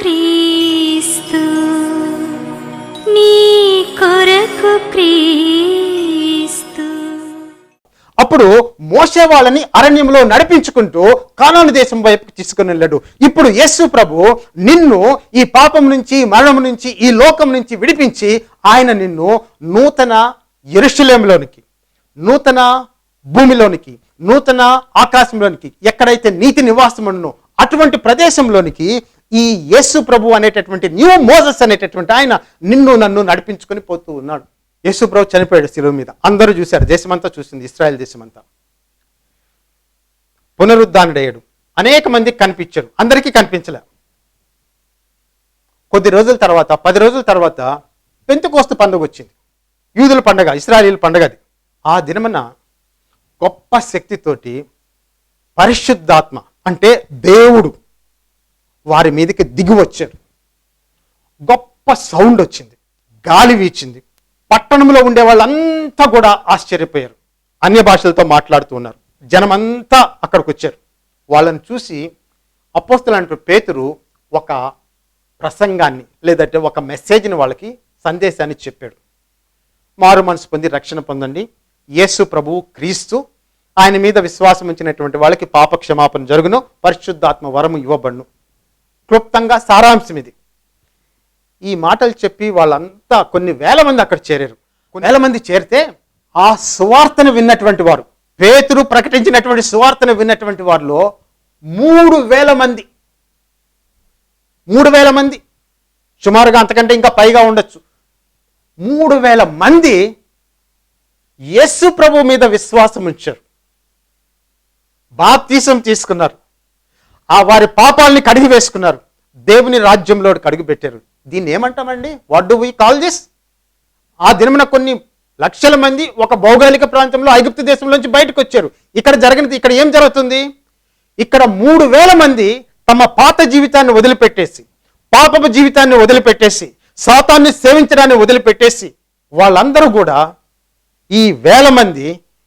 క్రీస్తు నీ కొరకు క్రీస్తు. అప్పుడు మోసే వాళ్ళని అరణ్యంలో నడిపించుకుంటూ కానాను దేశం వైపుకి తీసుకుని వెళ్ళాడు. ఇప్పుడు యేసు ప్రభు నిన్ను ఈ పాపం నుంచి మరణం నుంచి ఈ లోకం నుంచి విడిపించి ఆయన నిన్ను నూతన ఎరుషులేంలోనికి నూతన భూమిలోనికి నూతన ఆకాశంలోనికి ఎక్కడైతే నీతి నివాసం అటువంటి ప్రదేశంలోనికి ఈ యేసు ప్రభు అనేటటువంటి న్యూ మోజస్ అనేటటువంటి ఆయన నిన్ను నన్ను నడిపించుకొని పోతూ ఉన్నాడు. యేసు ప్రభు చనిపోయాడు శిలువ మీద. అందరూ చూశారు. దేశమంతా చూసింది. ఇస్రాయల్ దేశమంతా. పునరుద్ధానుడయ్యాడు. అనేక మందికి కనిపించాడు అందరికీ కనిపించలే. కొద్ది రోజుల తర్వాత పది రోజుల తర్వాత పెంతుకోస్తు పండుగ వచ్చింది. యూదుల పండగ ఇస్రాయలీల పండగ అది. ఆ దినమన గొప్ప శక్తితోటి పరిశుద్ధాత్మ అంటే దేవుడు వారి మీదకి దిగి వచ్చారు. గొప్ప సౌండ్ వచ్చింది. గాలి వీచింది. పట్టణంలో ఉండే వాళ్ళంతా కూడా ఆశ్చర్యపోయారు. అన్య భాషలతో మాట్లాడుతూ ఉన్నారు. జనమంతా అక్కడికి వచ్చారు. వాళ్ళని చూసి అపోస్తులంటూ పేతురు ఒక ప్రసంగాన్ని లేదంటే ఒక మెసేజ్ని వాళ్ళకి సందేశాన్ని చెప్పాడు. మారు మనసు పొంది రక్షణ పొందండి. యేసు ప్రభువు క్రీస్తు. ఆయన మీద విశ్వాసం ఉంచినటువంటి వాళ్ళకి పాప క్షమాపణ జరుగును. పరిశుద్ధాత్మ వరము ఇవ్వబడును. క్లుప్తంగా సారాంశం ఇది ఈ మాటలు చెప్పి వాళ్ళంతా కొన్ని వేల మంది అక్కడ చేరారు. కొన్ని వేల మంది చేరితే ఆ సువార్తను విన్నటువంటి వారు పేతురు ప్రకటించినటువంటి సువార్తను విన్నటువంటి వారిలో మూడు వేల మంది. మూడు వేల మంది. సుమారుగా అంతకంటే ఇంకా పైగా ఉండొచ్చు. మూడు వేల మంది యేసు ప్రభు మీద విశ్వాసం ఉంచారు. బాప్తీసం తీసుకున్నారు. ఆ వారి పాపాలని కడిగి వేసుకున్నారు. దేవుని రాజ్యంలో కడుగు పెట్టారు దీన్ని ఏమంటామండి? What do we call this ఆ దినమున కొన్ని లక్షల మంది ఒక భౌగోళిక ప్రాంతంలో ఐగుప్తు దేశంలోంచి బయటకు వచ్చారు ఇక్కడ జరిగినది ఇక్కడ ఏం జరుగుతుంది? ఇక్కడ మూడు వేల మంది తమ పాత జీవితాన్ని వదిలిపెట్టేసి పాపపు జీవితాన్ని వదిలిపెట్టేసి సాతాన్ని సేవించడాన్ని వదిలిపెట్టేసి వాళ్ళందరూ కూడా ఈ వేల మంది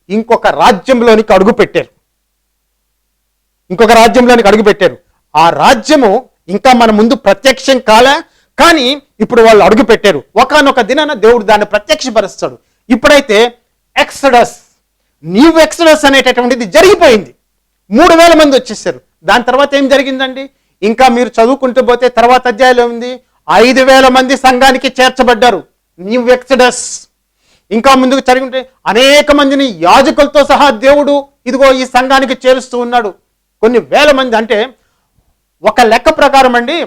ఇంకొక రాజ్యంలోనికి అడుగు పెట్టారు ఇంకొక రాజ్యంలోనికి అడుగుపెట్టారు ఆ రాజ్యము ఇంకా మన ముందు ప్రత్యక్షం కాలే కానీ ఇప్పుడు వాళ్ళు అడుగు పెట్టారు. ఒకనొక దినాన దేవుడు దాన్ని ప్రత్యక్షపరుస్తాడు. ఇప్పుడైతే ఎక్సడస్. న్యూ ఎక్సడస్ అనేటటువంటిది జరిగిపోయింది. మూడు వేల మంది వచ్చేసారు. దాని తర్వాత ఏం జరిగిందండి? ఇంకా మీరు చదువుకుంటూ పోతే తర్వాత అధ్యాయంలో ఉంది. ఐదు వేల మంది సంఘానికి చేర్చబడ్డారు. New exodus. ఇంకా ముందుకు జరిగింటే అనేక మందిని యాజకులతో సహా దేవుడు ఇదిగో ఈ సంఘానికి చేరుస్తూ ఉన్నాడు. కొన్ని వేల మంది అంటే ఒక లెక్క ప్రకారం అండి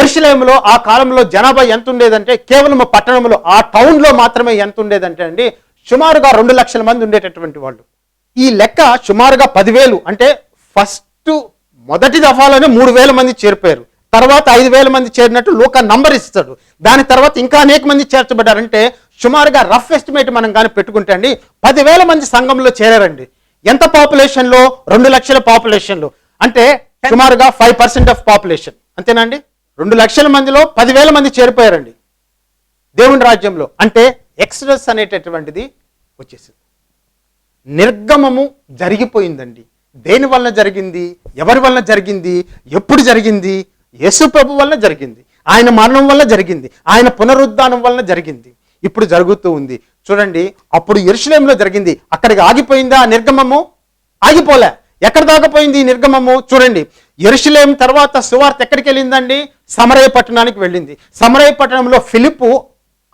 ఎరుసలేములో ఆ కాలంలో జనాభా ఎంత ఉండేదంటే కేవలం పట్టణంలో ఆ టౌన్లో మాత్రమే ఎంత ఉండేదంటే అండి సుమారుగా రెండు లక్షల మంది ఉండేటటువంటి వాళ్ళు. ఈ లెక్క సుమారుగా పదివేలు అంటే ఫస్ట్ మొదటి దఫాలోనే మూడు వేల మంది చేరిపోయారు. తర్వాత ఐదు వేల మంది చేరినట్టు లోక నంబర్ ఇస్తాడు. దాని తర్వాత ఇంకా అనేక మంది చేర్చబడ్డారంటే సుమారుగా రఫ్ ఎస్టిమేట్ మనం కానీ పెట్టుకుంటే అండి పదివేల మంది సంఘంలో చేరారండి. ఎంత పాపులేషన్లో? రెండు లక్షల పాపులేషన్లో. అంటే సుమారుగా ఫైవ్ పర్సెంట్ ఆఫ్ పాపులేషన్ అంతేనండి రెండు లక్షల మందిలో పదివేల మంది చేరిపోయారండి. దేవుని రాజ్యంలో. అంటే ఎక్స్డ్రస్ అనేటటువంటిది వచ్చేసింది. నిర్గమము జరిగిపోయిందండి. దేని వలన జరిగింది? ఎవరి వలన జరిగింది? ఎప్పుడు జరిగింది? యేసు ప్రభు వలన జరిగింది. ఆయన మరణం వల్ల జరిగింది. ఆయన పునరుద్ధానం వలన జరిగింది. ఇప్పుడు జరుగుతూ ఉంది. చూడండి అప్పుడు ఎరుషులేంలో జరిగింది. అక్కడికి ఆగిపోయిందా నిర్గమము? ఆగిపోలే. ఎక్కడ దాకపోయింది ఈ నిర్గమము? చూడండి ఎరుషులేం తర్వాత సువార్త ఎక్కడికి వెళ్ళిందండి? సమరయ పట్టణానికి వెళ్ళింది. సమరయ పట్టణంలో ఫిలిప్పు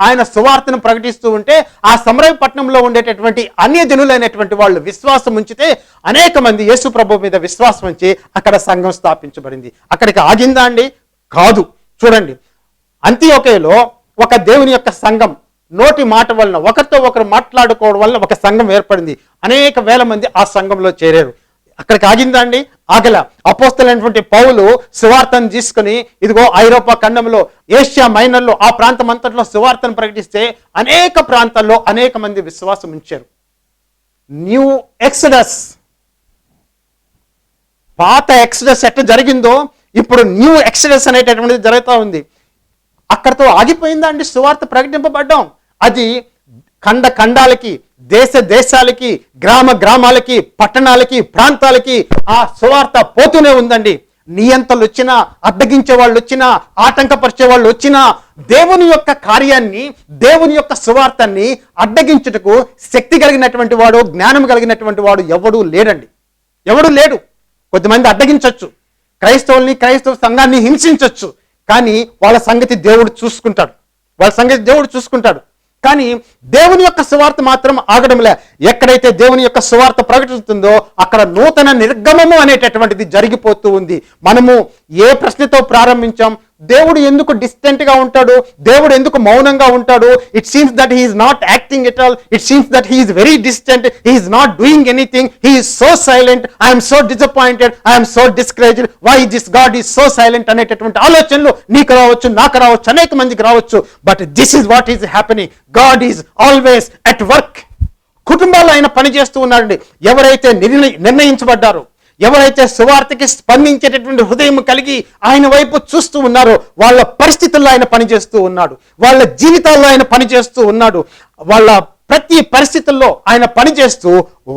ఆయన సువార్తను ప్రకటిస్తూ ఉంటే ఆ సమరయ పట్టణంలో ఉండేటటువంటి అన్య జనులైనటువంటి వాళ్ళు విశ్వాసం ఉంచితే అనేక మంది యేసు ప్రభు మీద విశ్వాసం ఉంచి అక్కడ సంఘం స్థాపించబడింది. అక్కడికి ఆగిందా అండి? కాదు. చూడండి అంత్యోకేలో ఒక దేవుని యొక్క సంఘం నోటి మాట వలన ఒకరితో ఒకరు మాట్లాడుకోవడం వల్ల ఒక సంఘం ఏర్పడింది. అనేక వేల మంది ఆ సంఘంలో చేరారు. అక్కడికి ఆగిందా అండి? ఆగల. అపోస్తలైనటువంటి పౌలు సువార్తను తీసుకుని ఇదిగో ఐరోపా ఖండంలో ఏషియా మైనర్లో ఆ ప్రాంతం అంతట్లో సువార్తను ప్రకటిస్తే అనేక ప్రాంతాల్లో అనేక మంది విశ్వాసం ఉంచారు. New exodus. పాత ఎక్సడస్ ఎట్లా జరిగిందో ఇప్పుడు న్యూ ఎక్సడస్ అనేటటువంటిది జరుగుతూ ఉంది. అక్కడతో ఆగిపోయిందా అండి? సువార్త ప్రకటింపబడ్డాం. అది ఖండ ఖండాలకి దేశ దేశాలకి గ్రామ గ్రామాలకి పట్టణాలకి ప్రాంతాలకి ఆ సువార్త పోతూనే ఉందండి. నియంతలు వచ్చినా అడ్డగించే వాళ్ళు వచ్చినా ఆటంకపరిచే వాళ్ళు వచ్చినా దేవుని యొక్క కార్యాన్ని దేవుని యొక్క సువార్తని అడ్డగించుటకు శక్తి కలిగినటువంటి వాడు జ్ఞానం కలిగినటువంటి వాడు ఎవడూ లేడండి. ఎవడు లేడు. కొద్దిమంది అడ్డగించవచ్చు క్రైస్తవుల్ని క్రైస్తవ సంఘాన్ని హింసించవచ్చు కానీ వాళ్ళ సంగతి దేవుడు చూసుకుంటాడు. వాళ్ళ సంగతి దేవుడు చూసుకుంటాడు. కానీ దేవుని యొక్క సువార్త మాత్రం ఆగడంలే. ఎక్కడైతే దేవుని యొక్క సువార్త ప్రకటిస్తుందో అక్కడ నూతన నిర్గమము అనేటటువంటిది జరిగిపోతూ ఉంది. మనము ఏ ప్రశ్నతో ప్రారంభించాం? దేవుడు ఎందుకు డిస్టెంట్గా ఉంటాడు? దేవుడు ఎందుకు మౌనంగా ఉంటాడు? It seems that he is not acting at all it seems that he is very distant he is not doing anything he is so silent I'm so disappointed I'm so discouraged why this God is so silent అనేటటువంటి ఆలోచనలు నీకు రావచ్చు నాకు రావచ్చు అనేక మందికి రావచ్చు. But this is what is happening God is always at work కుటుంబాల్లో ఆయన పనిచేస్తూ ఉన్నాడండి. ఎవరైతే నిర్ణయించబడ్డారు ఎవరైతే సువార్తకి స్పందించేటటువంటి హృదయం కలిగి ఆయన వైపు చూస్తూ ఉన్నారో వాళ్ళ పరిస్థితుల్లో ఆయన పనిచేస్తూ ఉన్నాడు. వాళ్ళ జీవితాల్లో ఆయన పనిచేస్తూ ఉన్నాడు. వాళ్ళ ప్రతి పరిస్థితుల్లో ఆయన పనిచేస్తూ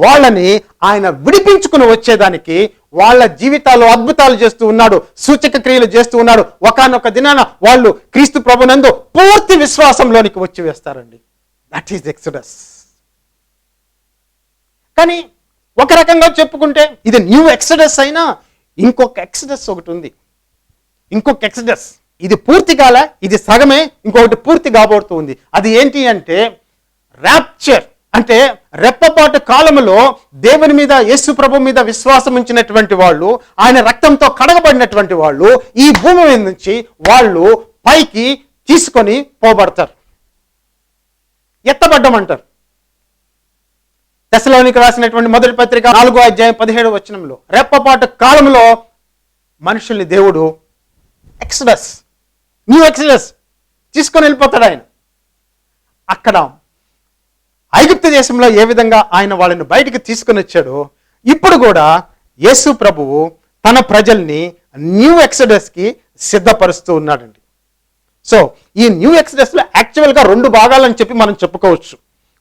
వాళ్ళని ఆయన విడిపించుకుని వచ్చేదానికి వాళ్ళ జీవితాల్లో అద్భుతాలు చేస్తూ ఉన్నాడు. సూచక క్రియలు చేస్తూ ఉన్నాడు. ఒకనొక దినాన వాళ్ళు క్రీస్తు ప్రభునందు పూర్తి విశ్వాసంలోనికి వచ్చి వేస్తారండి. దట్ ఈస్ ఎక్సడస్ కానీ ఒక రకంగా చెప్పుకుంటే ఇది న్యూ ఎక్సడస్ అయినా ఇంకొక ఎక్సడస్ ఒకటి ఉంది. ఇంకొక ఎక్సడస్. ఇది పూర్తి కాల ఇది సగమే ఇంకొకటి పూర్తి కాబోతుంది అది ఏంటి అంటే ర్యాప్చర్ అంటే రెప్పపాటు కాలంలో దేవుని మీద యేసు ప్రభు మీద విశ్వాసం ఉంచినటువంటి వాళ్ళు ఆయన రక్తంతో కడగబడినటువంటి వాళ్ళు ఈ భూమి మీద నుంచి వాళ్ళు పైకి తీసుకొని పోబడతారు. ఎత్తబడ్డమంటారు దశలోనికి రాసినటువంటి మొదటి పత్రిక నాలుగో అధ్యాయం పదిహేడు వచనంలో రెప్పపాటు కాలంలో మనుషుల్ని దేవుడు ఎక్స్డస్ న్యూ ఎక్స్డస్ తీసుకొని వెళ్ళిపోతాడు ఆయన. అక్కడ ఐగుప్త దేశంలో ఏ విధంగా ఆయన వాళ్ళని బయటికి తీసుకొని వచ్చాడో ఇప్పుడు కూడా యేసు ప్రభువు తన ప్రజల్ని న్యూ ఎక్స్డస్కి సిద్ధపరుస్తూ ఉన్నాడండి. సో ఈ న్యూ ఎక్స్ప్రెస్లో యాక్చువల్గా రెండు భాగాలని చెప్పి మనం చెప్పుకోవచ్చు.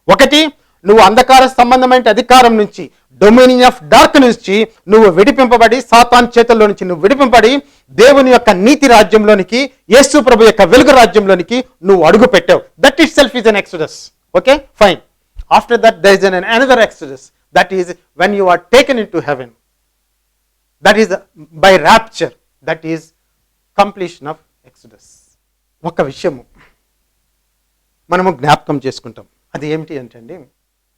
ఒకటి నువ్వు అంధకార సంబంధమైన అధికారం నుంచి డొమినియన్ ఆఫ్ డార్క్ నుంచి నువ్వు విడిపింపబడి సాతాన్ చేతుల్లో నుంచి నువ్వు విడిపింపబడి దేవుని యొక్క నీతి రాజ్యంలోనికి యేసు ప్రభు యొక్క వెలుగు రాజ్యంలోనికి నువ్వు అడుగు పెట్టావు that itself is an exodus okay fine after that there is an another express that is when you are taken in to heaven that is by rapture that is completion of exodus ఒక విషయము మనము జ్ఞాపకం చేసుకుంటాం. అది ఏమిటి అంటే అండి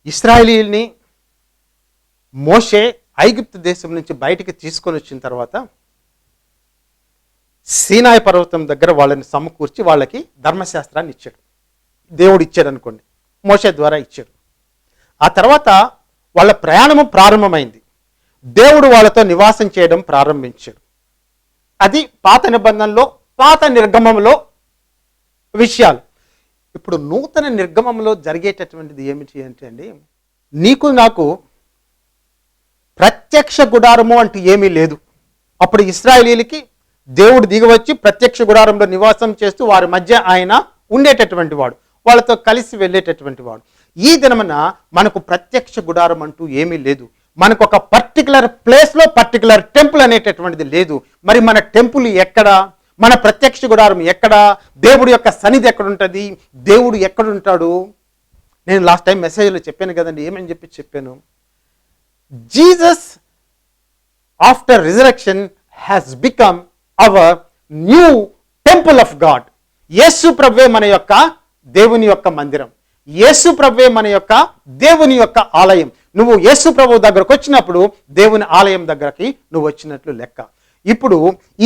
ఇస్రాయలీల్ని మోషే ఐగుప్తు దేశం నుంచి బయటికి తీసుకొని వచ్చిన తర్వాత సీనాయ పర్వతం దగ్గర వాళ్ళని సమకూర్చి వాళ్ళకి ధర్మశాస్త్రాన్ని ఇచ్చాడు. దేవుడు ఇచ్చాడు అనుకోండి. మోషే ద్వారా ఇచ్చాడు. ఆ తర్వాత వాళ్ళ ప్రయాణము ప్రారంభమైంది. దేవుడు వాళ్ళతో నివాసం చేయడం ప్రారంభించాడు. అది పాత నిబంధనలో పాత నిర్గమంలో విషయాలు. ఇప్పుడు నూతన నిర్గమంలో జరిగేటటువంటిది ఏమిటి అంటే అండి నీకు నాకు ప్రత్యక్ష గుడారము అంటూ ఏమీ లేదు. అప్పుడు ఇస్రాయలీలకి దేవుడు దిగవచ్చి ప్రత్యక్ష గుడారంలో నివాసం చేస్తూ వారి మధ్య ఆయన ఉండేటటువంటి వాడు. వాళ్ళతో కలిసి వెళ్ళేటటువంటి వాడు. ఈ దినమున మనకు ప్రత్యక్ష గుడారం అంటూ ఏమీ లేదు. మనకు ఒక పర్టికులర్ ప్లేస్లో పర్టికులర్ టెంపుల్ అనేటటువంటిది లేదు. మరి మన టెంపుల్ ఎక్కడ? మన ప్రత్యక్ష గుడారం ఎక్కడ? దేవుడు యొక్క సన్నిధి ఎక్కడ ఉంటుంది దేవుడు ఎక్కడ ఉంటాడు నేను లాస్ట్ టైం మెసేజ్లో చెప్పాను కదండి ఏమని చెప్పి చెప్పాను? Jesus after resurrection has become our new temple of God Yesu ప్రభువే మన యొక్క దేవుని యొక్క మందిరం. యేసు ప్రభువే మన యొక్క దేవుని యొక్క ఆలయం. నువ్వు యేసు ప్రభు దగ్గరకు వచ్చినప్పుడు దేవుని ఆలయం దగ్గరకి నువ్వు వచ్చినట్లు లెక్క. ఇప్పుడు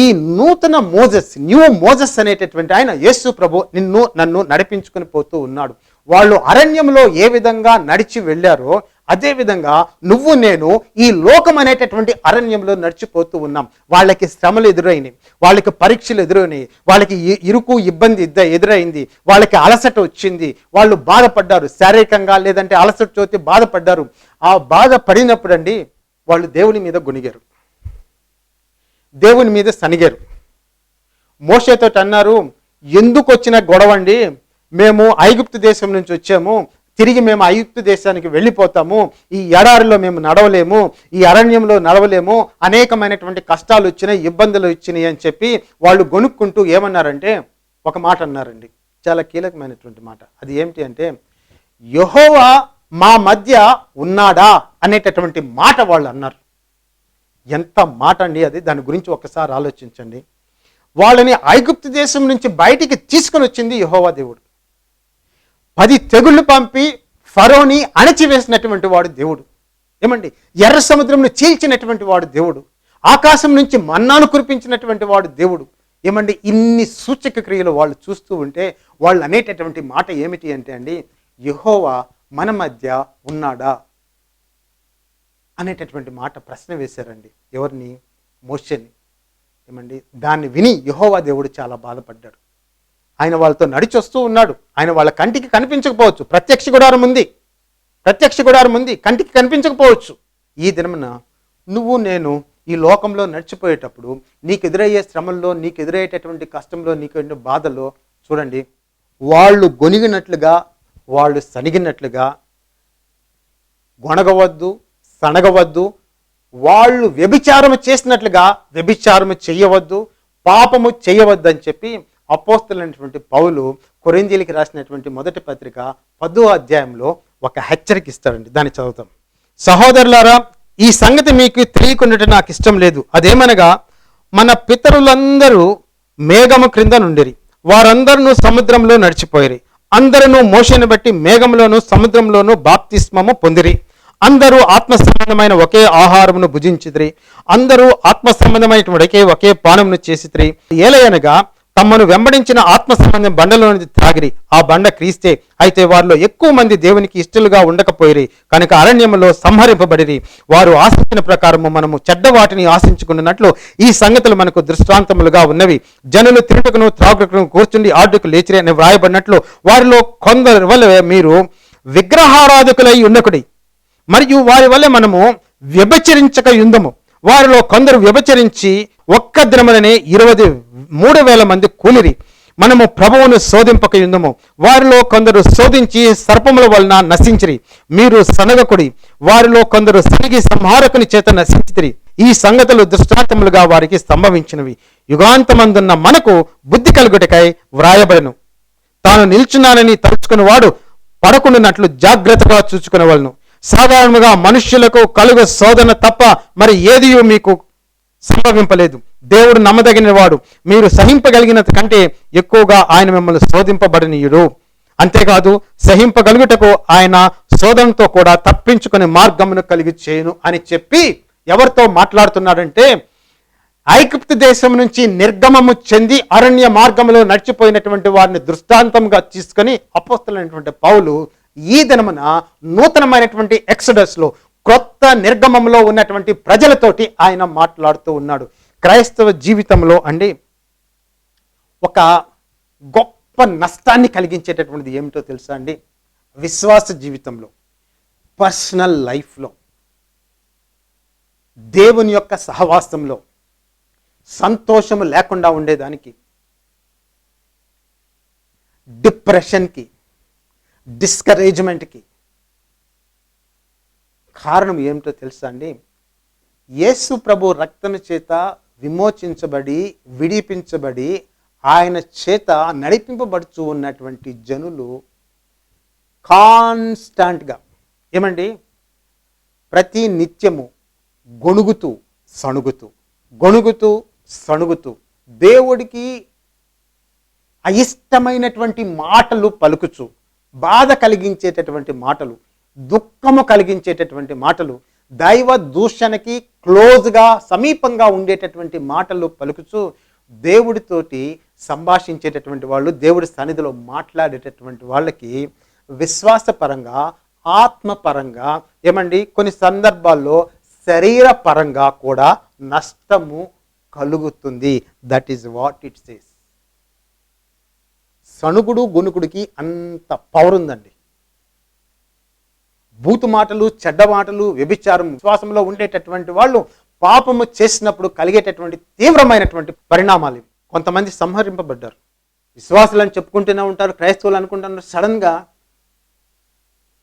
ఈ నూతన మోజస్ న్యూ మోజస్ అనేటటువంటి ఆయన యేసు ప్రభు నిన్ను నన్ను నడిపించుకుని పోతూ ఉన్నాడు. వాళ్ళు అరణ్యంలో ఏ విధంగా నడిచి వెళ్ళారో అదేవిధంగా నువ్వు నేను ఈ లోకం అనేటటువంటి అరణ్యంలో నడిచిపోతూ ఉన్నాం. వాళ్ళకి శ్రమలు ఎదురైనాయి వాళ్ళకి పరీక్షలు ఎదురైనాయి వాళ్ళకి ఇరుకు ఇబ్బంది ఇద్ద ఎదురైంది వాళ్ళకి అలసట వచ్చింది వాళ్ళు బాధపడ్డారు శారీరకంగా లేదంటే అలసట చోతి బాధపడ్డారు. ఆ బాధ పడినప్పుడండి వాళ్ళు దేవుని మీద గునిగారు దేవుని మీద సనిగారు. మోషేతో అన్నారు ఎందుకు వచ్చిన గొడవ అండి మేము ఐగుప్తు దేశం నుంచి వచ్చాము. తిరిగి మేము ఐగుప్తు దేశానికి వెళ్ళిపోతాము. ఈ ఎడారిలో మేము నడవలేము. ఈ అరణ్యంలో నడవలేము. అనేకమైనటువంటి కష్టాలు వచ్చినాయి ఇబ్బందులు వచ్చినాయి అని చెప్పి వాళ్ళు గొనుక్కుంటూ ఏమన్నారంటే ఒక మాట అన్నారండి. చాలా కీలకమైనటువంటి మాట. అది ఏమిటి అంటే యహోవా మా మధ్య ఉన్నాడా? అనేటటువంటి మాట వాళ్ళు అన్నారు. ఎంత మాట అండి అది? దాని గురించి ఒకసారి ఆలోచించండి. వాళ్ళని ఐగుప్తు దేశం నుంచి బయటికి తీసుకొని వచ్చింది యహోవా దేవుడు. పది తెగుళ్ళు పంపి ఫరోని అణచివేసినటువంటి వాడు దేవుడు. ఏమండి? ఎర్ర సముద్రంను చీల్చినటువంటి వాడు దేవుడు. ఆకాశం నుంచి మన్నాను కురిపించినటువంటి వాడు దేవుడు. ఏమండి? ఇన్ని సూచక క్రియలు వాళ్ళు చూస్తూ ఉంటే వాళ్ళు అనేటటువంటి మాట ఏమిటి అంటే అండి యహోవా మన మధ్య ఉన్నాడా? అనేటటువంటి మాట ప్రశ్న వేశారండి ఎవరిని? మోషని. ఏమండి? దాన్ని విని యహోవా దేవుడు చాలా బాధపడ్డాడు. ఆయన వాళ్ళతో నడిచొస్తూ ఉన్నాడు. ఆయన వాళ్ళ కంటికి కనిపించకపోవచ్చు. ప్రత్యక్ష గుడారం ఉంది. ప్రత్యక్ష గుడారం ఉంది. కంటికి కనిపించకపోవచ్చు. ఈ దినమున నువ్వు నేను ఈ లోకంలో నడిచిపోయేటప్పుడు నీకు ఎదురయ్యే శ్రమల్లో నీకు ఎదురయ్యేటటువంటి కష్టంలో నీకు బాధలో చూడండి వాళ్ళు గొనిగినట్లుగా వాళ్ళు సనిగినట్లుగా గొనగవద్దు సనగవద్దు వాళ్ళు వ్యభిచారము చేసినట్లుగా వ్యభిచారము చేయవద్దు పాపము చేయవద్దు అని చెప్పి అపోస్తులైనటువంటి పౌలు కొరింజీలకి రాసినటువంటి మొదటి పత్రిక పదో అధ్యాయంలో ఒక హెచ్చరిక ఇస్తాడండి. దాన్ని చదువుతాం. సహోదరులారా ఈ సంగతి మీకు తెలియకుండా నాకు ఇష్టం లేదు. అదేమనగా మన పితరులందరూ మేఘము క్రింద నుండిరి. వారందరూ సముద్రంలో నడిచిపోయిరి. అందరూ మోషను బట్టి మేఘంలోను సముద్రంలోను బాప్తిస్మము పొందిరి. అందరూ ఆత్మ సంబంధమైన ఒకే ఆహారమును భుజించిద్రి అందరూ ఆత్మ సంబంధమైనటువంటి ఒకే ఒకే పానమును చేసిద్రి ఏలయనగా తమను వెంబడించిన ఆత్మ సంబంధం బండలోని త్రాగిరి. ఆ బండ క్రీస్తే. అయితే వారిలో ఎక్కువ మంది దేవునికి ఇష్టలుగా ఉండకపోయిరి. కనుక అరణ్యంలో సంహరింపబడిరి. వారు ఆశించిన ప్రకారము మనము చెడ్డ వాటిని ఆశించుకున్నట్లు ఈ సంగతులు మనకు దృష్టాంతములుగా ఉన్నవి. జనులు తిరుటకును త్రాగుటకును కూర్చుండి ఆడుకు లేచిరి అని వ్రాయబడినట్లు వారిలో కొందరు వల్ల మీరు విగ్రహారాధకులై ఉన్నకుడి. మరియు వారి వల్ల మనము వ్యభచరించక యుందము. వారిలో కొందరు వ్యభచరించి ఒక్క దినములనే ఇరవై మూడు వేల మంది కూలిరి. మనము ప్రభువును శోధింపక యుందము. వారిలో కొందరు శోధించి సర్పముల వలన నశించిరి. మీరు సనగకుడి. వారిలో కొందరు సరిగి సంహారకుని చేత నశించిరి ఈ సంగతులు దృష్టాంతములుగా వారికి సంభవించినవి. యుగాంతమందున్న మనకు బుద్ధి కలుగుటకై వ్రాయబడను. తాను నిల్చున్నానని తలుచుకుని వాడు పడకుండానట్లు జాగ్రత్తగా చూచుకునేవాళ్ళను సాధారణంగా మనుష్యులకు కలుగు శోధన తప్ప మరి ఏది మీకు సంభవింపలేదు. దేవుడు నమ్మదగిన వాడు మీరు సహింపగలిగిన కంటే ఎక్కువగా ఆయన మిమ్మల్ని శోధింపబడనీయుడు. అంతేకాదు సహింపగలుగుటకు ఆయన శోధనతో కూడా తప్పించుకునే మార్గమును కలిగి చేయను అని చెప్పి ఎవరితో మాట్లాడుతున్నాడంటే ఐగుప్తు దేశం నుంచి నిర్గమము చెంది అరణ్య మార్గంలో నడిచిపోయినటువంటి వారిని దృష్టాంతంగా తీసుకొని అపోస్తులైనటువంటి పౌలు ఈ దినమున నూతనమైనటువంటి ఎక్సడస్లో క్రొత్త నిర్గమంలో ఉన్నటువంటి ప్రజలతోటి ఆయన మాట్లాడుతూ ఉన్నాడు. క్రైస్తవ జీవితంలో అండి ఒక గొప్ప నష్టాన్ని కలిగించేటటువంటిది ఏమిటో తెలుసా అండి? విశ్వాస జీవితంలో పర్సనల్ లైఫ్లో దేవుని యొక్క సహవాసంలో సంతోషము లేకుండా ఉండేదానికి డిప్రెషన్కి డిస్కరేజ్మెంట్కి కారణం ఏమిటో తెలుసా అండి? యేసు ప్రభు రక్తం చేత విమోచించబడి విడిపించబడి ఆయన చేత నడిపింపబడుచు ఉన్నటువంటి జనులు కాన్స్టాంట్గా ఏమండి? ప్రతి నిత్యము గొణుగుతూ సణుగుతూ గొణుగుతూ సణుగుతూ దేవుడికి అయిష్టమైనటువంటి మాటలు పలుకుచు బాధ కలిగించేటటువంటి మాటలు దుఃఖము కలిగించేటటువంటి మాటలు దైవ దూషణకి క్లోజ్గా సమీపంగా ఉండేటటువంటి మాటలు పలుకుచూ దేవుడితోటి సంభాషించేటటువంటి వాళ్ళు దేవుడి సన్నిధిలో మాట్లాడేటటువంటి వాళ్ళకి విశ్వాసపరంగా ఆత్మపరంగా ఏమండి? కొన్ని సందర్భాల్లో శరీర పరంగా కూడా నష్టము కలుగుతుంది. That is what it says సణుగుడు గొనుకుడికి అంత పవర్ ఉందండి. బూతు మాటలు చెడ్డ మాటలు వ్యభిచారం విశ్వాసంలో ఉండేటటువంటి వాళ్ళు పాపము చేసినప్పుడు కలిగేటటువంటి తీవ్రమైనటువంటి పరిణామాలు ఇవి. కొంతమంది సంహరింపబడ్డారు. విశ్వాసులు అని చెప్పుకుంటూనే ఉంటారు క్రైస్తవులు అనుకుంటున్నారు. సడన్గా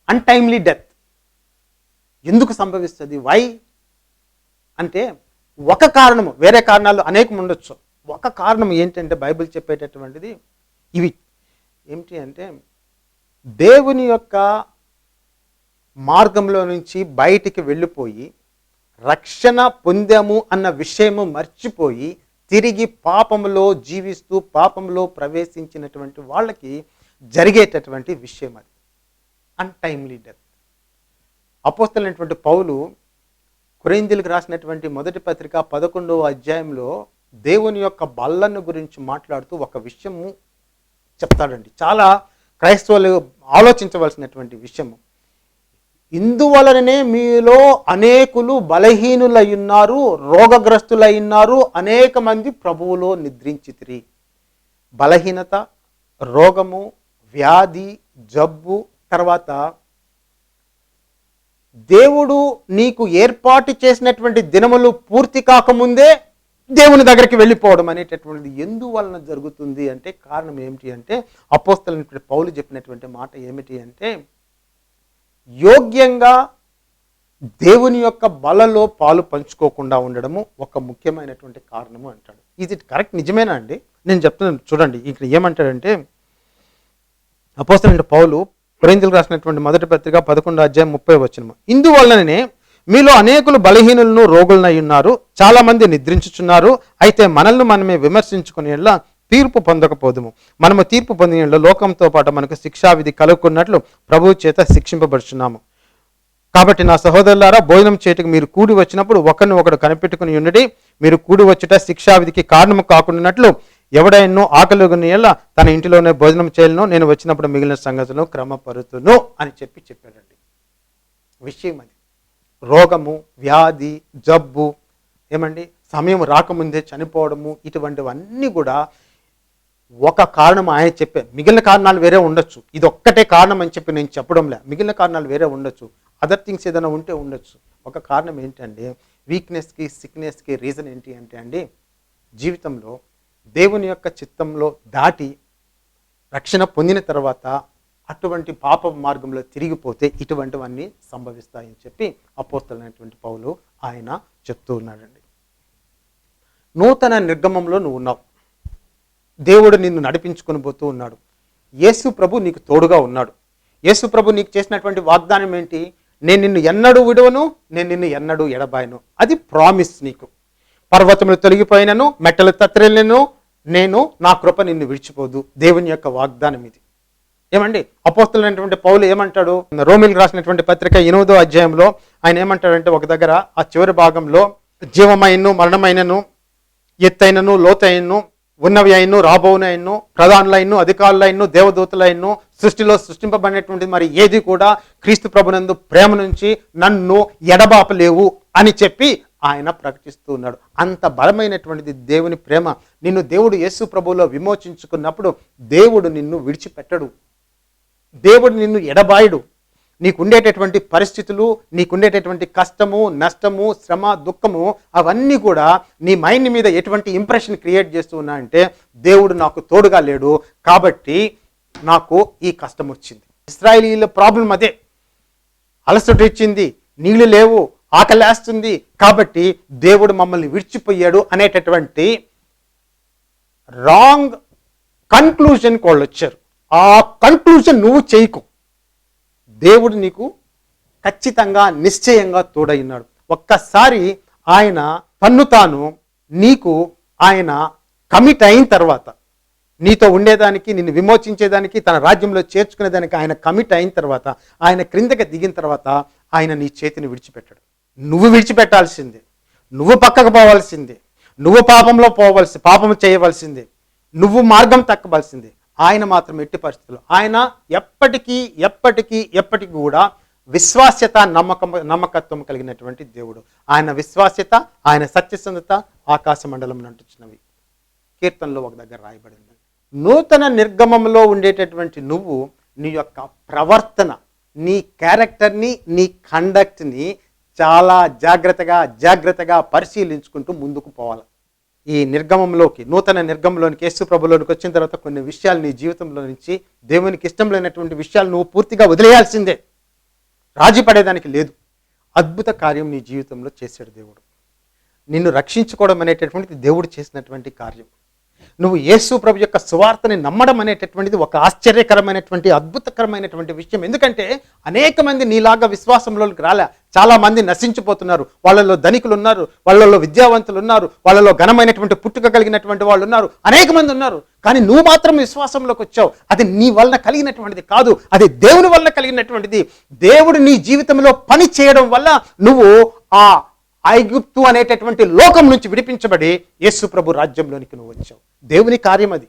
అన్టైమ్లీ డెత్ ఎందుకు సంభవిస్తుంది? వై అంటే ఒక కారణము వేరే కారణాలు అనేకం ఉండొచ్చు ఒక కారణం ఏంటంటే బైబిల్ చెప్పేటటువంటిది ఇవి ఏమిటి అంటే దేవుని యొక్క మార్గంలో నుంచి బయటికి వెళ్ళిపోయి రక్షణ పొందాము అన్న విషయము మర్చిపోయి తిరిగి పాపంలో జీవిస్తూ పాపంలో ప్రవేశించినటువంటి వాళ్ళకి జరిగేటటువంటి విషయం అది. అన్టైమ్లీ డెత్ అపోస్తలైనటువంటి పౌలు కొరిందీలకు రాసినటువంటి మొదటి పత్రిక పదకొండవ అధ్యాయంలో దేవుని యొక్క బల్లను గురించి మాట్లాడుతూ ఒక విషయము చెప్తాడండి. చాలా క్రైస్తవులు ఆలోచించవలసినటువంటి విషయము. ఇందువలననే మీలో అనేకులు బలహీనులై ఉన్నారు రోగగ్రస్తులై ఉన్నారు అనేక మంది ప్రభువులో నిద్రించితిరి. బలహీనత రోగము వ్యాధి జబ్బు తర్వాత దేవుడు నీకు ఏర్పాటు చేసినటువంటి దినములు పూర్తి కాకముందే దేవుని దగ్గరికి వెళ్ళిపోవడం అనేటటువంటిది ఎందువలన జరుగుతుంది అంటే కారణం ఏమిటి అంటే అపోస్తలైనటువంటి పౌలు చెప్పినటువంటి మాట ఏమిటి అంటే యోగ్యంగా దేవుని యొక్క బలలో పాలు పంచుకోకుండా ఉండడము ఒక ముఖ్యమైనటువంటి కారణము అంటాడు. ఇది కరెక్ట్ నిజమేనా అండి? నేను చెప్తున్నాను చూడండి. ఇక్కడ ఏమంటాడంటే అపోస్తలైన పౌలు కొరింథీయులకు రాసినటువంటి మొదటి పత్రిక పదకొండు అధ్యాయం ముప్పై వచ్చినము ఇందువలననే మీలో అనేకులు బలహీనులను రోగులనై ఉన్నారు. చాలామంది నిద్రించుచున్నారు. అయితే మనల్ని మనమే విమర్శించుకునే తీర్పు పొందకపోదుము. మనము తీర్పు పొందిన లోకంతో పాటు మనకు శిక్షావిధి కలుగుకున్నట్లు ప్రభువు చేత శిక్షింపబడుచున్నాము. కాబట్టి నా సహోదరులారా భోజనం చేయటకు మీరు కూడి వచ్చినప్పుడు ఒకరిని ఒకడు కనిపెట్టుకుని ఉండి మీరు కూడి వచ్చుట శిక్షావిధికి కారణము కాకుండానట్లు ఎవడైనో ఆకలిగొని ఎలా తన ఇంటిలోనే భోజనం చేయలను నేను వచ్చినప్పుడు మిగిలిన సంగతులను క్రమపరుతును అని చెప్పి చెప్పాడండి. విషయం అది. రోగము వ్యాధి జబ్బు ఏమండి? సమయం రాకముందే చనిపోవడము ఇటువంటివన్నీ కూడా ఒక కారణం ఆయన చెప్పే. మిగిలిన కారణాలు వేరే ఉండొచ్చు. ఇది ఒక్కటే కారణం అని చెప్పి నేను చెప్పడంలే. మిగిలిన కారణాలు వేరే ఉండొచ్చు. అదర్ థింగ్స్ ఏదైనా ఉంటే ఉండొచ్చు. ఒక కారణం ఏంటంటే వీక్నెస్కి సిక్నెస్కి రీజన్ ఏంటి అంటే అండి జీవితంలో దేవుని యొక్క చిత్తంలో దాటి రక్షణ పొందిన తర్వాత అటువంటి పాప మార్గంలో తిరిగిపోతే ఇటువంటివన్నీ సంభవిస్తాయని చెప్పి అపోస్తలైనటువంటి పౌలు ఆయన చెప్తూ ఉన్నాడండి. నూతన నిర్గమంలో నువ్వు ఉన్నావు. దేవుడు నిన్ను నడిపించుకొని పోతూ ఉన్నాడు. యేసు ప్రభు నీకు తోడుగా ఉన్నాడు. యేసు ప్రభు నీకు చేసినటువంటి వాగ్దానం ఏంటి? నేను నిన్ను ఎన్నడూ విడవను నేను నిన్ను ఎన్నడూ ఎడబాయను. అది ప్రామిస్ నీకు. పర్వతములు తొలగిపోయినను మెట్టలు తత్రెలను నేను నా కృప నిన్ను విడిచిపోదు. దేవుని యొక్క వాగ్దానం ఇది. ఏమండి? అపోస్తులైనటువంటి పౌలు ఏమంటాడు? రోమిల్ రాసినటువంటి పత్రిక ఎనిమిదో అధ్యాయంలో ఆయన ఏమంటాడంటే ఒక దగ్గర ఆ చివరి భాగంలో జీవమైనను మరణమైనను ఎత్తైనను లోతైనను ఉన్నవి అయిను రాబోనైను ప్రధానులైను అధికారులైను దేవదూతలైనను సృష్టిలో సృష్టింపబడినటువంటి మరి ఏది కూడా క్రీస్తు ప్రభునందు ప్రేమ నుంచి నన్ను ఎడబాపలేవు అని చెప్పి ఆయన ప్రకటిస్తూ ఉన్నాడు. అంత బలమైనటువంటిది దేవుని ప్రేమ. నిన్ను దేవుడు యేసు ప్రభువులో విమోచించుకున్నప్పుడు దేవుడు నిన్ను విడిచిపెట్టడు. దేవుడు నిన్ను ఎడబాయుడు. నీకుండేటటువంటి పరిస్థితులు నీకుండేటటువంటి కష్టము నష్టము శ్రమ దుఃఖము అవన్నీ కూడా నీ మైండ్ మీద ఎటువంటి ఇంప్రెషన్ క్రియేట్ చేస్తూ ఉన్నాయంటే దేవుడు నాకు తోడుగా లేడు. కాబట్టి నాకు ఈ కష్టం వచ్చింది. ఇస్రాయలీల ప్రాబ్లం అదే. అలసట ఇచ్చింది నీళ్ళు లేవు ఆకలేస్తుంది కాబట్టి దేవుడు మమ్మల్ని విడిచిపోయాడు అనేటటువంటి రాంగ్ కన్క్లూజన్కి వాళ్ళు వచ్చారు. ఆ కన్క్లూజన్ నువ్వు చేయకు. దేవుడు నీకు ఖచ్చితంగా నిశ్చయంగా తోడైనాడు. ఒక్కసారి ఆయన తన్ను తాను నీకు ఆయన కమిట్ అయిన తర్వాత నీతో ఉండేదానికి నిన్ను విమోచించేదానికి తన రాజ్యంలో చేర్చుకునేదానికి ఆయన కమిట్ అయిన తర్వాత ఆయన క్రిందకి దిగిన తర్వాత ఆయన నీ చేతిని విడిచిపెట్టాడు. నువ్వు విడిచిపెట్టాల్సిందే. నువ్వు పక్కకు పోవాల్సిందే. నువ్వు పాపంలో పోవలసి పాపం చేయవలసిందే. నువ్వు మార్గం తక్కవలసిందే ఆయన మాత్రం ఎట్టి పరిస్థితులు ఆయన ఎప్పటికీ ఎప్పటికీ ఎప్పటికీ కూడా విశ్వాస్యత నమ్మకం నమ్మకత్వం కలిగినటువంటి దేవుడు. ఆయన విశ్వాస్యత ఆయన సత్యసంధత ఆకాశ మండలం అంటున్నవి కీర్తనలో ఒక దగ్గర రాయబడింది. నూతన నిర్గమంలో ఉండేటటువంటి నువ్వు నీ యొక్క ప్రవర్తన నీ క్యారెక్టర్ని నీ కండక్ట్ని చాలా జాగ్రత్తగా జాగ్రత్తగా పరిశీలించుకుంటూ ముందుకు పోవాలి. ఈ నిర్గమంలోకి నూతన నిర్గమంలోనికి యేసు ప్రభులోనికి వచ్చిన తర్వాత కొన్ని విషయాలు నీ జీవితంలో నుంచి దేవునికి ఇష్టం లేనటువంటి విషయాలు నువ్వు పూర్తిగా వదిలేయాల్సిందే. రాజీ పడేదానికి లేదు. అద్భుత కార్యం నీ జీవితంలో చేశాడు దేవుడు. నిన్ను రక్షించుకోవడం అనేటటువంటిది దేవుడు చేసినటువంటి కార్యం. నువ్వు యేసు ప్రభు యొక్క సువార్తని నమ్మడం అనేటటువంటిది ఒక ఆశ్చర్యకరమైనటువంటి అద్భుతకరమైనటువంటి విషయం. ఎందుకంటే అనేక మంది నీలాగా విశ్వాసంలోకి రాలే. చాలా మంది నశించిపోతున్నారు. వాళ్ళలో ధనికులు ఉన్నారు వాళ్ళలో విద్యావంతులు ఉన్నారు వాళ్ళలో ఘనమైనటువంటి పుట్టుక కలిగినటువంటి వాళ్ళు ఉన్నారు అనేక మంది ఉన్నారు. కానీ నువ్వు మాత్రం విశ్వాసంలోకి వచ్చావు. అది నీ వలన కలిగినటువంటిది కాదు. అది దేవుని వలన కలిగినటువంటిది. దేవుడు నీ జీవితంలో పని చేయడం వల్ల నువ్వు ఆ ఐగుప్తు అనేటటువంటి లోకం నుంచి విడిపించబడి యేసు ప్రభు రాజ్యంలోనికి నువ్వు వచ్చావు. దేవుని కార్యం అది.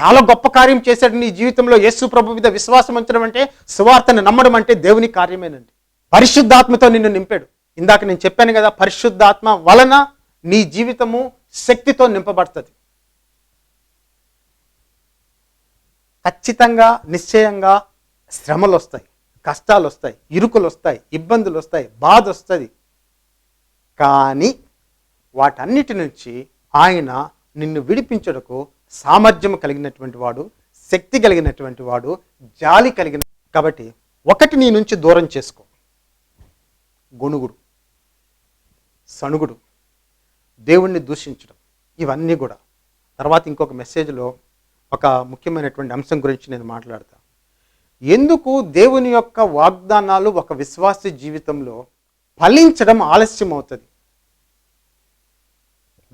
చాలా గొప్ప కార్యం చేశాడు నీ జీవితంలో యేసు ప్రభు మీద విశ్వాసం ఉంచడం అంటే సువార్తను నమ్మడం అంటే దేవుని కార్యమేనండి. పరిశుద్ధాత్మతో నిన్ను నింపాడు. ఇందాక నేను చెప్పాను కదా పరిశుద్ధాత్మ వలన నీ జీవితము శక్తితో నింపబడుతుంది. ఖచ్చితంగా నిశ్చయంగా శ్రమలు వస్తాయి కష్టాలు వస్తాయి ఇరుకులు వస్తాయి ఇబ్బందులు వస్తాయి బాధ వస్తుంది కానీ వాటన్నిటి నుంచి ఆయన నిన్ను విడిపించుటకు సామర్థ్యం కలిగినటువంటి వాడు శక్తి కలిగినటువంటి వాడు జాలి కలిగిన కాబట్టి ఒకటి నీ నుంచి దూరం చేసుకో. గొణుగుడు సణుగుడు దేవుణ్ణి దూషించడం ఇవన్నీ కూడా. తర్వాత ఇంకొక మెసేజ్లో ఒక ముఖ్యమైనటువంటి అంశం గురించి నేను మాట్లాడతాను ఎందుకు దేవుని యొక్క వాగ్దానాలు ఒక విశ్వాస జీవితంలో ఫలించడం ఆలస్యం అవుతుంది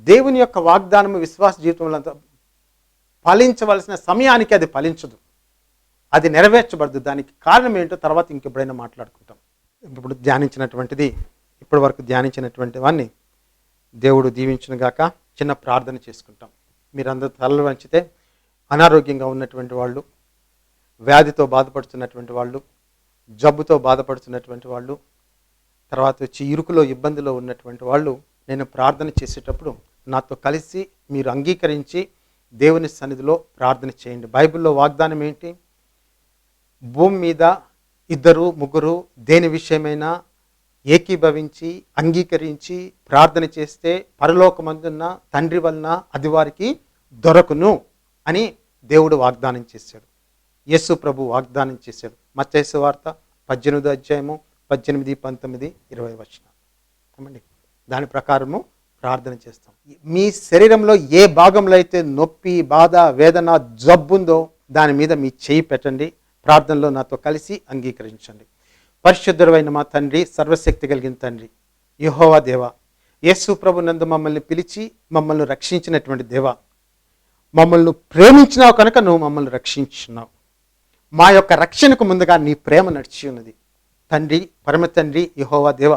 దేవుని యొక్క వాగ్దానం విశ్వాస జీవితంలో అంతా ఫలించవలసిన సమయానికి అది ఫలించదు. అది నెరవేర్చబడదు. దానికి కారణం ఏంటో తర్వాత ఇంకెప్పుడైనా మాట్లాడుకుంటాం. ఇప్పుడు ధ్యానించినటువంటిది ఇప్పటి వరకు ధ్యానించినటువంటి వాన్ని దేవుడు దీవించిన గాక చిన్న ప్రార్థన చేసుకుంటాం. మీరందరూ తలలు వంచితే అనారోగ్యంగా ఉన్నటువంటి వాళ్ళు వ్యాధితో బాధపడుతున్నటువంటి వాళ్ళు జబ్బుతో బాధపడుతున్నటువంటి వాళ్ళు తర్వాత వచ్చి ఇరుకులో ఇబ్బందిలో ఉన్నటువంటి వాళ్ళు నేను ప్రార్థన చేసేటప్పుడు నాతో కలిసి మీరు అంగీకరించి దేవుని సన్నిధిలో ప్రార్థన చేయండి. బైబిల్లో వాగ్దానం ఏంటి? భూమి మీద ఇద్దరు ముగ్గురు దేని విషయమైనా ఏకీభవించి అంగీకరించి ప్రార్థన చేస్తే పరలోకమందున్న తండ్రి వలన అది వారికి దొరకును అని దేవుడు వాగ్దానం చేశాడు. యేసు ప్రభు వాగ్దానం చేశాడు. మత్స్సు వార్త పద్దెనిమిది అధ్యాయము పద్దెనిమిది పంతొమ్మిది ఇరవై వచ్చిన ఏమండి? దాని ప్రకారము ప్రార్థన చేస్తాం. మీ శరీరంలో ఏ భాగంలో అయితే నొప్పి బాధ వేదన జబ్బుందో దాని మీద మీ చేయి పెట్టండి. ప్రార్థనలో నాతో కలిసి అంగీకరించండి. పరిశుద్ధుడైన మా తండ్రి సర్వశక్తి కలిగిన తండ్రి యహోవా దేవ యేసు ప్రభు నందు మమ్మల్ని పిలిచి మమ్మల్ని రక్షించినటువంటి దేవ మమ్మల్ని ప్రేమించినావు కనుక నువ్వు మమ్మల్ని రక్షించున్నావు మా యొక్క రక్షణకు ముందుగా నీ ప్రేమ నడిచి ఉన్నది. తండ్రి పరమ తండ్రి యహోవా దేవ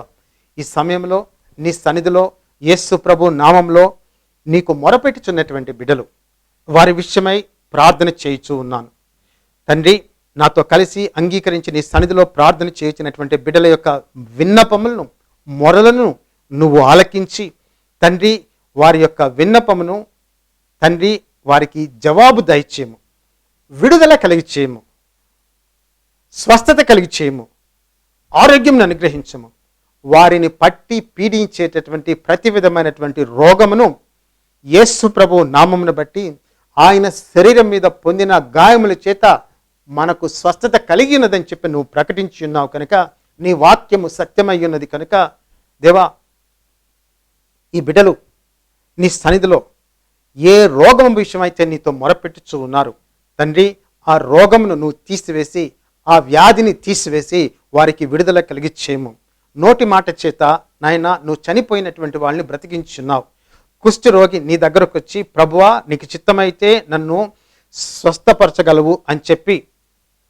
ఈ సమయంలో నీ సన్నిధిలో యేసు ప్రభు నామంలో నీకు మొరపెట్టుచున్నటువంటి బిడ్డలు. వారి విషయమై ప్రార్థన చేయుచూ ఉన్నాను. తండ్రి నాతో కలిసి అంగీకరించి నీ సన్నిధిలో ప్రార్థన చేయించినటువంటి బిడ్డల యొక్క విన్నపములను మొరలను నువ్వు ఆలకించి తండ్రి వారి యొక్క విన్నపమును తండ్రి వారికి జవాబు దయచేయము. విడుదల కలిగి చేయము స్వస్థత కలిగి చేయము ఆరోగ్యం అనుగ్రహించము. వారిని పట్టి పీడించేటటువంటి ప్రతి విధమైనటువంటి రోగమును యేసు ప్రభు నామమును బట్టి ఆయన శరీరం మీద పొందిన గాయముల చేత మనకు స్వస్థత కలిగి ఉన్నదని చెప్పి నువ్వు ప్రకటించి ఉన్నావు కనుక నీ వాక్యము సత్యమై ఉన్నది కనుక దేవా ఈ బిడ్డలు నీ సన్నిధిలో ఏ రోగం విషయమైతే నీతో మొరపెట్టుచు ఉన్నారు తండ్రి ఆ రోగమును నువ్వు తీసివేసి ఆ వ్యాధిని తీసివేసి వారికి విడుదల కలిగించేము నోటి మాట చేత నాయన నువ్వు చనిపోయినటువంటి వాళ్ళని బ్రతికించున్నావు కుష్టి రోగి నీ దగ్గరకు వచ్చి ప్రభువా నీకు చిత్తమైతే నన్ను స్వస్థపరచగలవు అని చెప్పి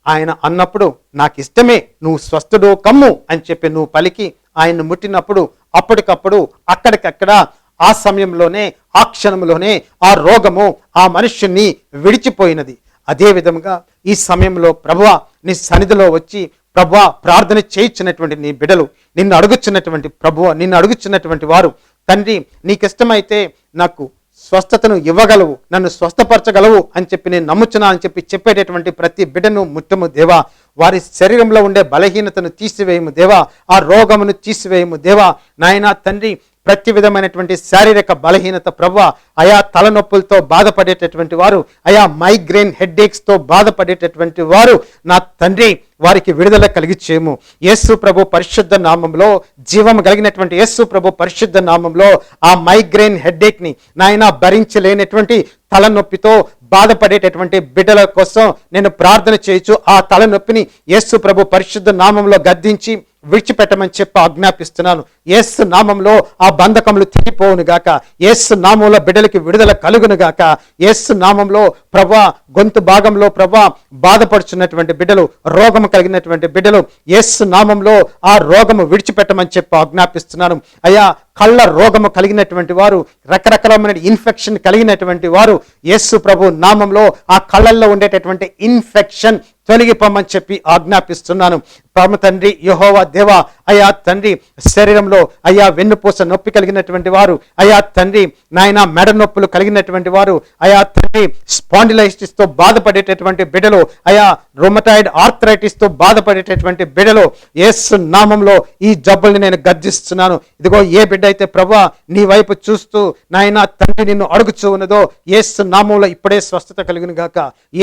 ఆయన అన్నప్పుడు నాకు ఇష్టమే నువ్వు స్వస్థుడు కమ్ము అని చెప్పి నువ్వు పలికి ఆయన్ను ముట్టినప్పుడు అప్పటికప్పుడు అక్కడికక్కడ ఆ సమయంలోనే ఆ క్షణంలోనే ఆ రోగము ఆ మనుష్యుని విడిచిపోయినది. అదేవిధంగా ఈ సమయంలో ప్రభువ నీ సన్నిధిలో వచ్చి ప్రభువ ప్రార్థన చేయించినటువంటి నీ బిడలు నిన్ను అడుగుచున్నటువంటి ప్రభువ నిన్ను అడుగుచున్నటువంటి వారు తండ్రి నీకిష్టమైతే నాకు స్వస్థతను ఇవ్వగలవు నన్ను స్వస్థపరచగలవు అని చెప్పి నేను నమ్ముచున్నా అని చెప్పి చెప్పేటటువంటి ప్రతి బిడ్డను ముట్టము దేవా. వారి శరీరంలో ఉండే బలహీనతను తీసివేయము దేవా. ఆ రోగమును తీసివేయము దేవా. నాయన తండ్రి ప్రతి విధమైనటువంటి శారీరక బలహీనత ప్రభు అయా తలనొప్పులతో బాధపడేటటువంటి వారు అయా మైగ్రేన్ హెడ్ఏక్స్తో బాధపడేటటువంటి వారు నా తండ్రి వారికి విడుదల కలిగించేము యేసు ప్రభు పరిశుద్ధ నామంలో జీవం కలిగినటువంటి యేసు ప్రభు పరిశుద్ధ నామంలో ఆ మైగ్రేన్ హెడ్ఏక్ని నాయన భరించలేనటువంటి తలనొప్పితో బాధపడేటటువంటి బిడ్డల కోసం నేను ప్రార్థన చేయొచ్చు ఆ తలనొప్పిని యేసు ప్రభు పరిశుద్ధ నామంలో గద్దించి విడిచిపెట్టమని చెప్పి ఆజ్ఞాపిస్తున్నాను. ఎస్ నామంలో ఆ బంధకములు తెగిపోవును గాక. యేసు నామంలో బిడ్డలకి విడుదల కలుగును గాక. యేసు నామంలో ప్రభా గొంతు భాగంలో ప్రభా బాధపడుచున్నటువంటి బిడ్డలు రోగము కలిగినటువంటి బిడ్డలు ఎస్ నామంలో ఆ రోగము విడిచిపెట్టమని చెప్పి ఆజ్ఞాపిస్తున్నాను. అయ్యా కళ్ళ రోగము కలిగినటువంటి వారు రకరకాలమైన ఇన్ఫెక్షన్ కలిగినటువంటి వారు యేసు ప్రభు నామంలో ఆ కళ్ళల్లో ఉండేటటువంటి ఇన్ఫెక్షన్ తొలగిపోమని చెప్పి ఆజ్ఞాపిస్తున్నాను. పరమ తండ్రి యహోవా దేవ అయా తండ్రి శరీరంలో అయా వెన్నుపూస నొప్పి కలిగినటువంటి వారు అయా తండ్రి నాయన మెడ నొప్పులు కలిగినటువంటి వారు అయా తండ్రి స్పాండిలైటిస్తో బాధపడేటటువంటి బిడలు అయా రొమటాయిడ్ ఆర్థరైటిస్తో బాధపడేటటువంటి బిడలు ఏసు నామంలో ఈ జబ్బుల్ని నేను గర్జిస్తున్నాను. ఇదిగో ఏ బిడ్డ అయితే ప్రభా నీ వైపు చూస్తూ నాయన తండ్రి నిన్ను అడుగుచూ ఉన్నదో ఏసు నామంలో ఇప్పుడే స్వస్థత కలుగును గాక.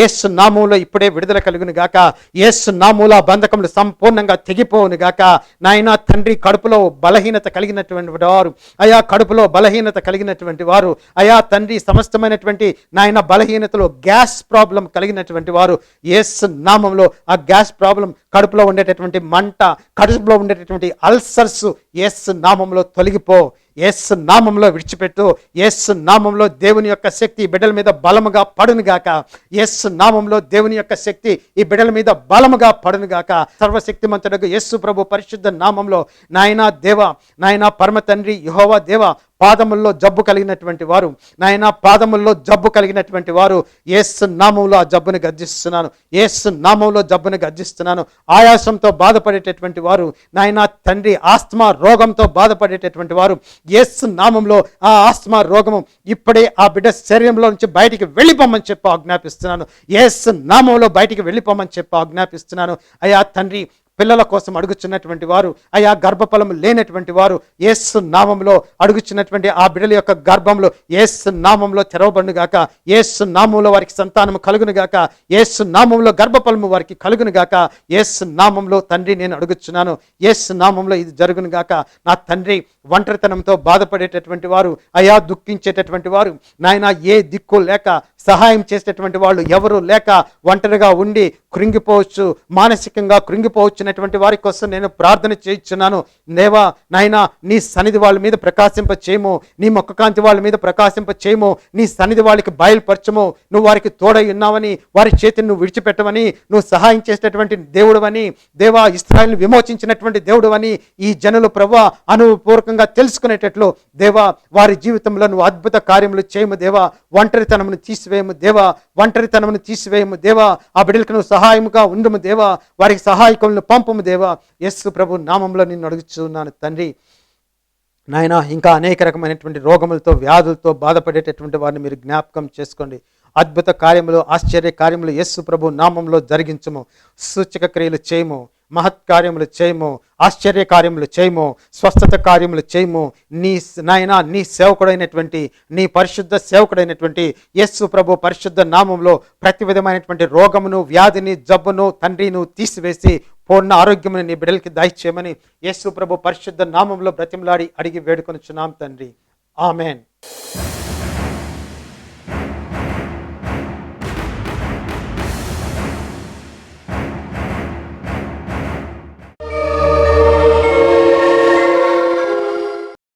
ఏసు నామంలో ఇప్పుడే విడుదల కలుగును గాక. ఏసు నామూల బంధకములు సంపూర్ణంగా తెగిపోవును గాక. నాయన తండ్రి కడుపులో బలహీనత కలిగినటువంటి వారు. అయా కడుపులో బలహీనత కలిగినటువంటి వారు. అయా తండ్రి సమస్తమైనటువంటి నాయన బలహీనతలో గ్యాస్ ప్రాబ్లం కలిగినటువంటి వారు. ఏసు నామంలో ఆ గ్యాస్ ప్రాబ్లం కడుపులో ఉండేటటువంటి మంట కడుపులో ఉండేటటువంటి అల్సర్స్ యేసు నామంలో తొలగిపో ఎస్ నామంలో విడిచిపెట్టు. ఎస్ నామంలో దేవుని యొక్క శక్తి ఈ బిడ్డల మీద బలముగా పడును గాక. నామంలో దేవుని యొక్క శక్తి ఈ బిడ్డల మీద బలముగా పడునుగాక సర్వశక్తిమంతుడకు యేసు ప్రభు పరిశుద్ధ నామంలో నాయనా దేవ నాయనా పరమ తండ్రి యహోవా దేవ పాదముల్లో జబ్బు కలిగినటువంటి వారు. నాయన పాదముల్లో జబ్బు కలిగినటువంటి వారు. ఏసు నామంలో ఆ జబ్బుని గర్జిస్తున్నాను. ఏసు నామంలో జబ్బుని గర్జిస్తున్నాను. ఆయాసంతో బాధపడేటటువంటి వారు. నాయన తండ్రి ఆస్తమా రోగంతో బాధపడేటటువంటి వారు. ఏసు నామంలో ఆ ఆస్తమా రోగము ఇప్పుడే ఆ బిడ్డ శరీరంలో నుంచి బయటికి వెళ్ళిపోమని చెప్పి ఆజ్ఞాపిస్తున్నాను. ఏసు నామంలో బయటికి వెళ్ళిపోమని చెప్పి ఆజ్ఞాపిస్తున్నాను. అయ్యా తండ్రి పిల్లల కోసం అడుగుచున్నటువంటి వారు అయా గర్భఫలము లేనటువంటి వారు ఏసు నామంలో అడుగుచున్నటువంటి ఆ బిడ్డల యొక్క గర్భంలో ఏసు నామంలో తెరవబడును గాక ఏసు నామంలో వారికి సంతానము కలుగునుగాక ఏసు నామంలో గర్భఫలము వారికి కలుగునుగాక ఏసు నామంలో తండ్రి నేను అడుగుచున్నాను ఏసు నామంలో ఇది జరుగును గాక. నా తండ్రి ఒంటరితనంతో బాధపడేటటువంటి వారు అయా దుఃఖించేటటువంటి వారు నాయన ఏ దిక్కు లేక సహాయం చేసేటటువంటి వాళ్ళు ఎవరు లేక ఒంటరిగా ఉండి కృంగిపోవచ్చు మానసికంగా కృంగిపోవచ్చునటువంటి వారి కోసం నేను ప్రార్థన చేయించున్నాను. దేవా నాయనా నీ సన్నిధి వాళ్ళ మీద ప్రకాశింప చేయము. నీ మొక్కకాంతి వాళ్ళ మీద ప్రకాశింప చేయము. నీ సన్నిధి వాళ్ళకి బయలుపరచము. నువ్వు వారికి తోడై ఉన్నావని వారి చేతిని నువ్వు విడిచిపెట్టమని నువ్వు సహాయం చేసేటటువంటి దేవుడవని దేవా ఇస్రాయల్ని విమోచించినటువంటి దేవుడు అని ఈ జనులు ప్రభా అనుపూర్వకంగా తెలుసుకునేటట్లు దేవా వారి జీవితంలో నువ్వు అద్భుత కార్యములు చేయము దేవా. ఒంటరితనమును తీసివేయము దేవా. ఒంటరితనమును తీసివేయము దేవా. ఆ బిడ్డలకు నువ్వు సహాయముగా ఉండము దేవా. వారికి సహాయకులను పంపము దేవా. యస్సు ప్రభు నామంలో నిన్ను అడుగుచున్నాను తండ్రి. నాయన ఇంకా అనేక రకమైనటువంటి రోగములతో వ్యాధులతో బాధపడేటటువంటి వారిని మీరు జ్ఞాపకం చేసుకోండి. అద్భుత కార్యములు ఆశ్చర్య కార్యములు యేసు ప్రభు నామంలో జరిగించము. సూచక క్రియలు చేయము. మహత్ కార్యములు చేయము ఆశ్చర్య కార్యములు చేయము స్వస్థత కార్యములు చేయము. నీ నాయన నీ సేవకుడైనటువంటి నీ పరిశుద్ధ సేవకుడైనటువంటి యేసు ప్రభు పరిశుద్ధ నామంలో ప్రతి విధమైనటువంటి రోగమును వ్యాధిని జబ్బును తండ్రిను తీసివేసి పూర్ణ ఆరోగ్యమును నీ బిడ్డలకి దయచేయమని యేసు ప్రభు పరిశుద్ధ నామంలో బ్రతిమలాడి అడిగి వేడుకొనుచున్నాం తండ్రి. ఆమెన్.